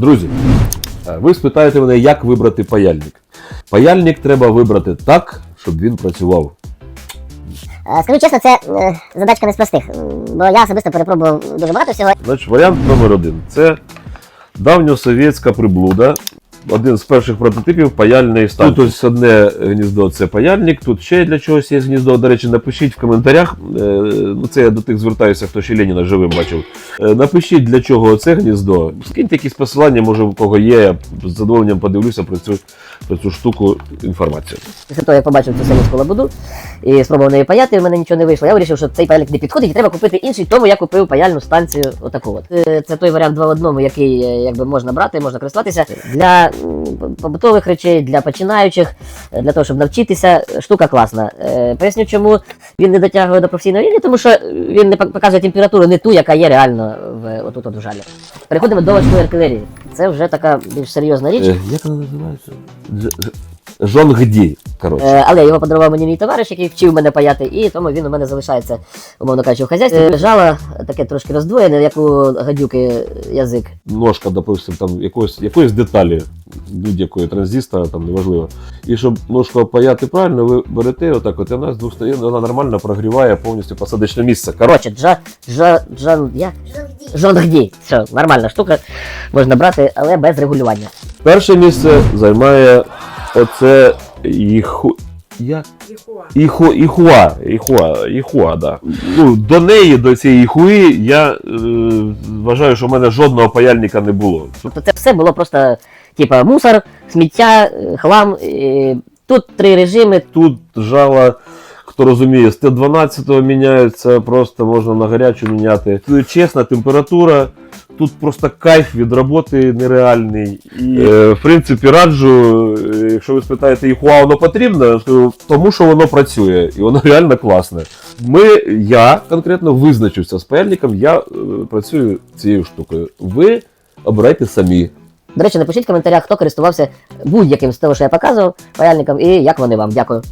Друзі, е, ви спитаєте мене, як вибрати паяльник. Паяльник треба вибрати так, щоб він працював. Е, Скажу чесно, це е, задачка не з простих, бо я особисто перепробував дуже багато всього. Значить, варіант номер один це давньосовєтська приблуда. Один з перших прототипів паяльної станції. Тут ось одне гніздо це паяльник, тут ще для чогось є гніздо. До речі, напишіть в коментарях. е, Ну, це я до тих звертаюся, хто ще Леніна живим бачив. Е, Напишіть, для чого це гніздо. Скиньте якісь посилання, може у кого є. Я з задоволенням подивлюся про цю, про цю штуку інформацію. Після того, як побачив цю совєтську лабуду і спробував нею паяти, в мене нічого не вийшло. Я вирішив, що цей паяльник не підходить і треба купити інший, тому я купив паяльну станцію отаку от. Е, Це той варіант 2 в одному, який е, якби можна брати, можна користуватися для побутових речей, для починаючих, е, для того, щоб навчитися. Штука класна. Е, Поясню, чому він не дотягує до професійного рівня, тому що він не показує температуру не ту, яка є реально в отут от в жалі. Переходимо до важкої артилерії. Це вже така більш серйозна річ. Е, Як вона називається? Дж- ж- Жонгді. Коротше. Але його подарував мені мій товариш, який вчив мене паяти, і тому він у мене залишається, умовно кажучи, в хазяйстві. Е, таке трошки роздвоєне, як у гадюки язик. ножка, допустим, там якоїсь, якоїсь деталі, будь-якої транзистора, там неважливо. І щоб ножку опаяти правильно, ви берете отак, от і вона з двох сторін вона нормально прогріває повністю посадочне місце. Коротше, джа, джа, джан, як? Жонгді. Все, нормальна штука, можна брати, але без регулювання. перше місце займає оце їху. Як? Іху, іхуа, іхуа, іхуа, да. Ну, до неї, до цієї іхуї, я е, вважаю, що в мене жодного паяльника не було. Тобто це все було просто, типа, мусор, сміття, е, хлам. е, Тут три режими, Тут жало, хто розуміє, з Т12 міняється, просто можна на гарячу міняти. Тут Чесна температура, тут просто кайф від роботи нереальний. І, е, в принципі, раджу, е, якщо ви спитаєте, їх воно потрібно, тому що воно працює і воно реально класне. Ми, я конкретно визначився з паяльником, я е, працюю цією штукою. Ви обирайте самі. До речі, напишіть в коментарях, хто користувався будь-яким з того, що я показував, паяльником, і як вони вам. Дякую.